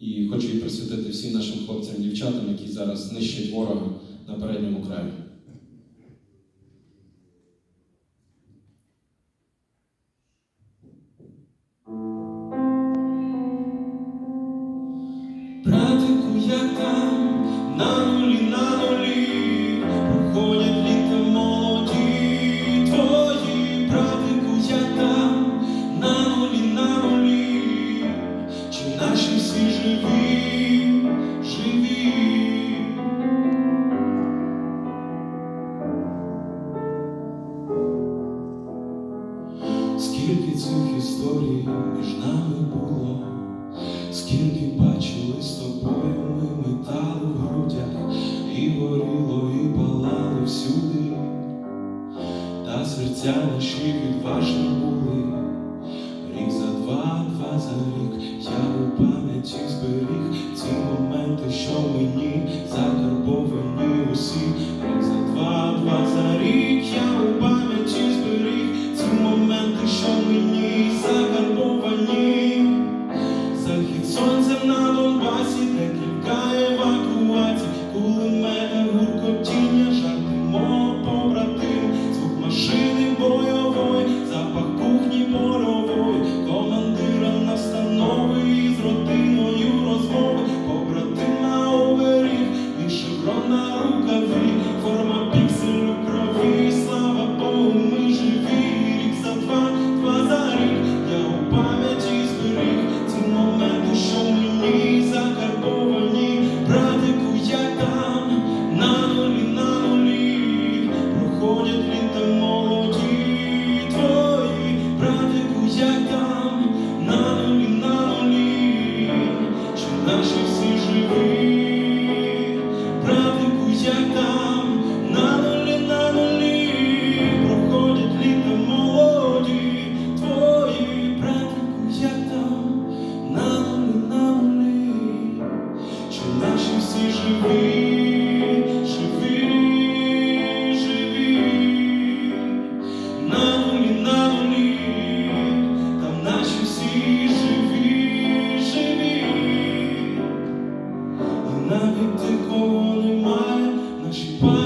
І хочу її присвятити всім нашим хлопцям і дівчатам, які зараз нищать ворога на передньому краї. Братику, я там. скільки цих історій між нами було, скільки бачили з тобою, ми метали в грудях, і горіло, і палало всюди, та серця наші відважні були. наші живі, живі, живі, на луні, на луні, там наші всі живі, живі, і навіть такого немає, наші.